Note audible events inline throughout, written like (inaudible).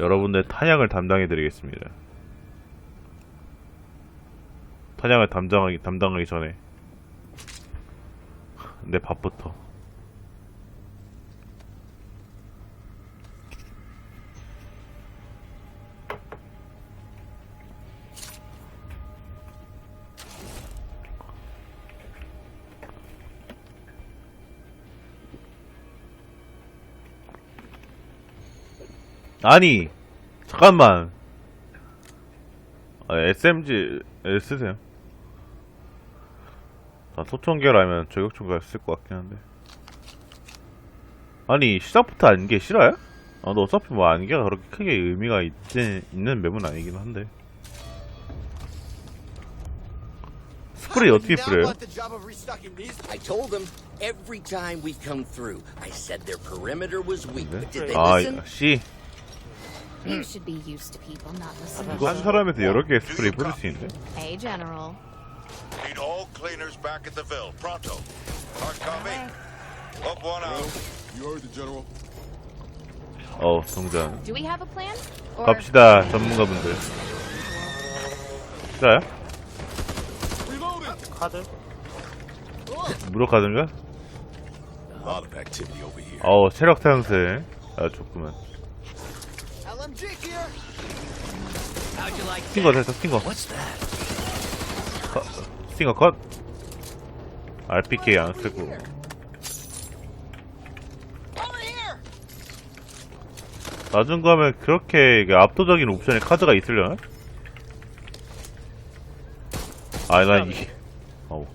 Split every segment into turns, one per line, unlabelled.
여러분들 탄약을 담당해 드리겠습니다. 탄약을 담당하기, 담당하기 전에. 내 밥부터 아니 잠깐만. 아, SMG 를 쓰세요. 아, 소총결하면 저격총결 쓸것 같긴 한데. 아니 시작부터 안개 싫어요? 아, 너 어차피 뭐 안개가 그렇게 크게 의미가 있, 있는 맵은 아니긴 한데. 스프레이 어떻게 뿌려요?
They
아? 씨
You should be used to people not listening.
한 사람에서 여러 개 스프레이 뿌릴 수 있는데?
Hey, General.
Need all cleaners back at the Ville. Pronto. Hard copy. Up one out.
You heard the general.
어 동전
Do we have a plan? Or
갑시다 전문가분들 싫어요?
카드?
무력하든가?
A lot of activity over here.
어우 체력 상승 아 좋구만 스팅거 됐어 스팅거
What's that?
스팅거 컷 RPK 안 쓰고 낮은 거 하면 그렇게 이게 압도적인 옵션에 카드가 있으려나? 아, 난 이게, 어우.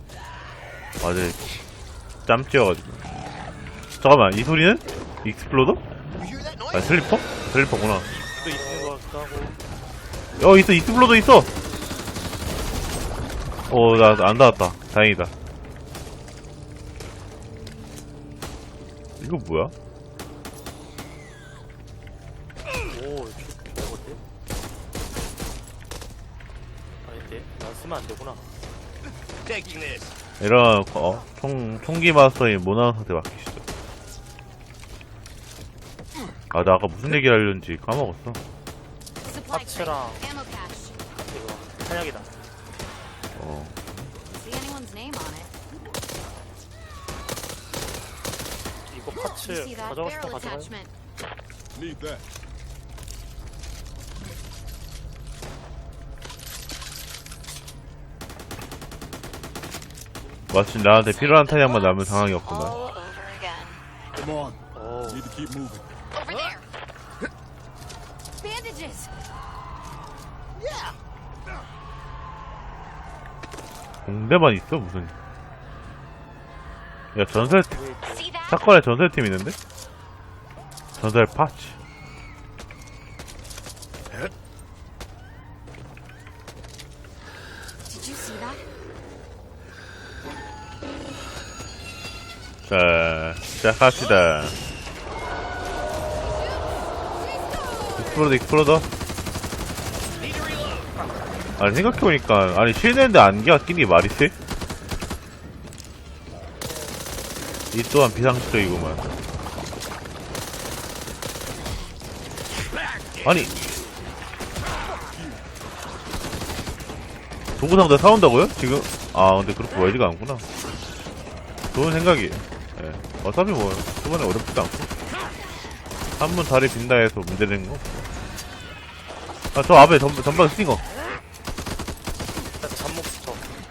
맞아. 짬찌여가지고. 잠깐만, 이 소리는? 익스플로더? 아, 슬리퍼? 슬리퍼구나.
또 있는 것 같기도 하고
어, 있어, 익스플로더 있어! 어, 나, 안 닿았다. 다행이다. 이거 뭐야?
오 저건데? 아닌데? 나 쓰면 안 되구나.
이런, 어, 총, 총기 마스터인 모나한테 맡기시죠. 아, 나 아까 무슨 얘기를 하려는지 까먹었어.
파츠랑
ammo cache.
이거 탄약이다
어.
See anyone's name on it?
이거
You
파츠
see that
가져가고
barrel
싶으면 가져가요
attachment?
Need that.
마침 나한테 필요한 탄약만 남은 상황이 없구만.
All over again.
Come on.
오
Need to keep moving.
공대만 있어, 무슨. 야, 전설? 사건에 전설팀 있는데? 전설 파츠. 자, 시작합시다. 익스플로더, 익스플로더. 아니, 생각해보니까, 아니, 실내인데 안개가 게 말이 돼? 이 또한 비상식적이구만. 아니. 도구상자 사온다고요? 지금? 아, 근데 그렇게 멀지가 않구나. 좋은 생각이에요. 예. 어차피 뭐, 초반에 어렵지도 않고. 한 번 다리 빈다 해서 문제되는 거. 아, 저 앞에 전, 전방 스팅거.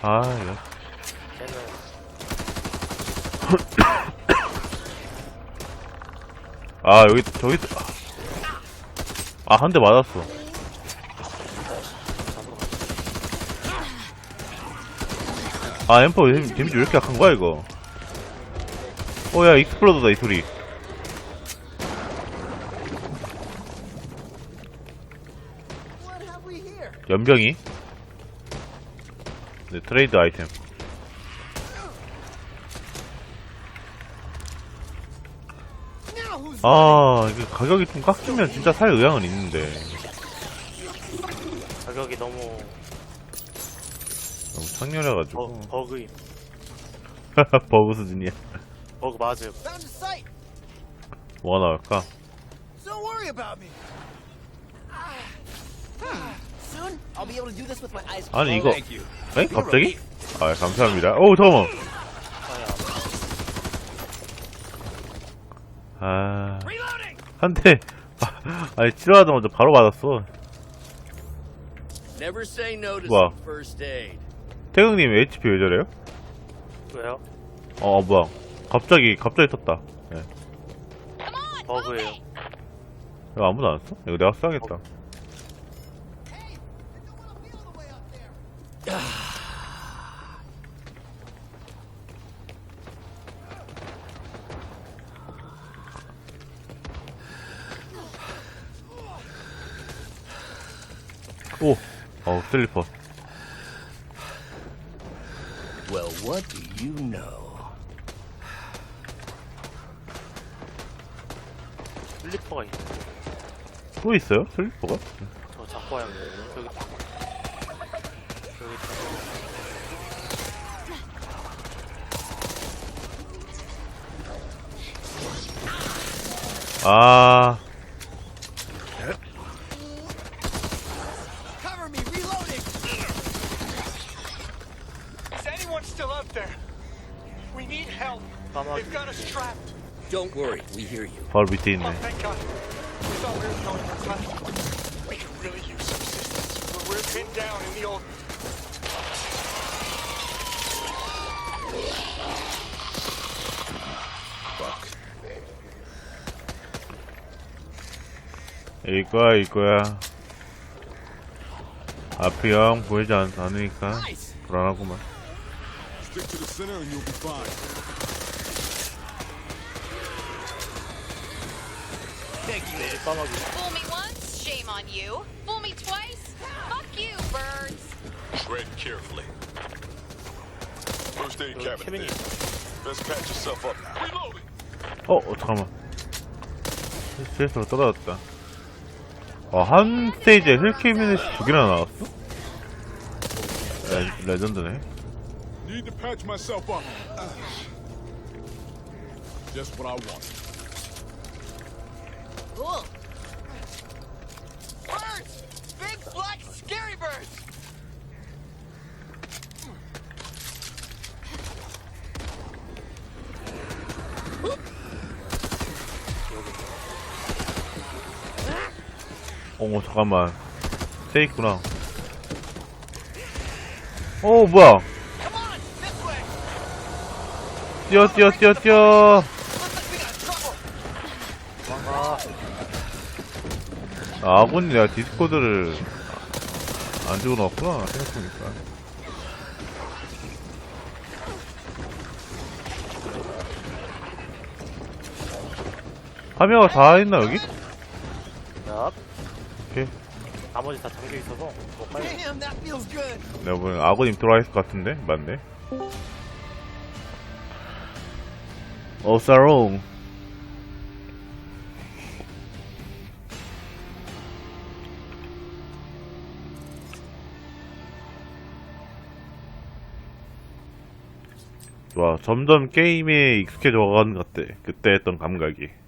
아, 이거.
걔는
아, 여기, 저기, 아, 한 대 맞았어. 아, 엠퍼 데미- 데미지 왜 이렇게 약한 거야, 이거? 어, 야, 익스플로더다, 이 소리. 연병이? 네, 트레이드 아이템. 아, 이게 가격이 좀 깎이면 진짜 살 의향은 있는데.
가격이 너무
너무 창렬해가지고.
버, 버그임 (laughs)
버그 수준이야.
버그 맞음
뭐가 나올까?
So
worry about me.
아니, 이거.
Thank you.
에? 갑자기? 아, 감사합니다. 오, 잠깐만.
아.
한 대. (laughs) 아니, 치료하자마자 바로 받았어.
Aid.
태극님 HP 왜 저래요?
왜요?
어, 뭐야. 갑자기, 갑자기 떴다. 예.
버그예요.
이거 아무도 안 써? 이거 내가 써야겠다. 오! 어, 슬리퍼.
Well, what do you know?
슬리퍼가 있네.
또 있어요? 슬리퍼가?
저 잡고 와야 돼. 여기. 여기 있다.
아,
Cover me, reloading.
Is anyone still out there? We need help.
까마귀.
They've got us trapped.
Don't worry, we hear you.
바로 밑에 있네.
Oh, thank God. We thought we were going to touch. We could really use some assistance. We're, we're pinned down in the old.
이거야, 이거야. 앞이 영 보이지 않, 않으니까 불안하구만.
Stick to the center and you'll be fine.
까마귀.
Fool me once, shame on you. Fool me twice, fuck you, birds.
Tread carefully. First aid cabinet there. Best patch yourself up now. Reloading.
어, 어 잠깐만. 실수로 떨어졌다. 어, 한 스테이지에 힐키미니스 두 개나 나왔어? 레, 레전드네.
Need to patch myself up. Just what I want.
Cool.
Birds! Big black scary birds!
어, 잠깐만. 세 있구나. 어, 뭐야.
Come on, this way!
뛰어, 뛰어, 뛰어, 뛰어. 아, 아군이 내가 디스코드를 안 주고 넣었구나. 생각해보니까. 카메라가 다 있나, 여기?
야.
오케이.
나머지 다 잠겨 있어서 못 가요.
내가 보기엔 아버님 들어와 있을 것 같은데? 맞네. 어, 사롱. 와, 점점 게임에 익숙해져 가는 것 같아. 그때 했던 감각이.